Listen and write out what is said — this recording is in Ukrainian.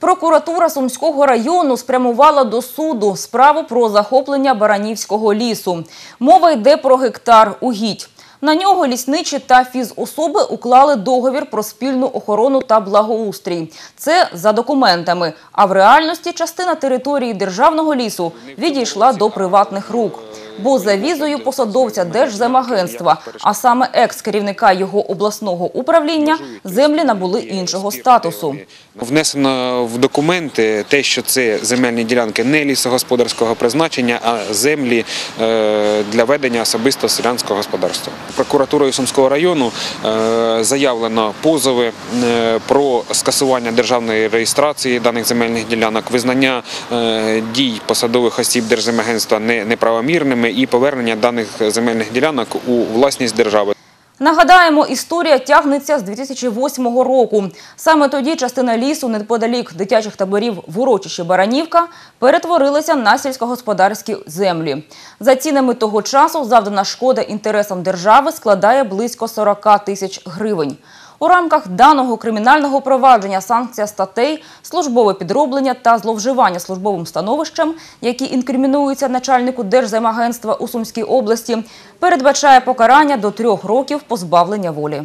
Прокуратура Сумського району спрямувала до суду справу про захоплення Баранівського лісу. Мова йде про гектар угідь. На нього лісничі та фізособи уклали договір про спільну охорону та благоустрій. Це за документами. А в реальності частина території державного лісу відійшла до приватних рук. Бо за візою посадовця Держземагентства, а саме екс-керівника його обласного управління, землі набули іншого статусу. Внесено в документи те, що це земельні ділянки не лісогосподарського призначення, а землі е, для ведення особисто селянського господарства. Прокуратурою Сумського району е, заявлено позови е, про скасування державної реєстрації даних земельних ділянок, визнання дій посадових осіб Держземагентства не- і повернення даних земельних ділянок у власність держави. Нагадаємо, історія тягнеться з 2008 року. Саме тоді частина лісу неподалік дитячих таборів в урочищі Баранівка перетворилася на сільськогосподарські землі. За цінами того часу завдана шкода інтересам держави складає близько 40 тисяч гривень. У рамках даного кримінального провадження санкція статей, службове підроблення та зловживання службовим становищем, які інкримінуються начальнику Держземагентства у Сумській області, передбачає покарання до трьох років позбавлення волі.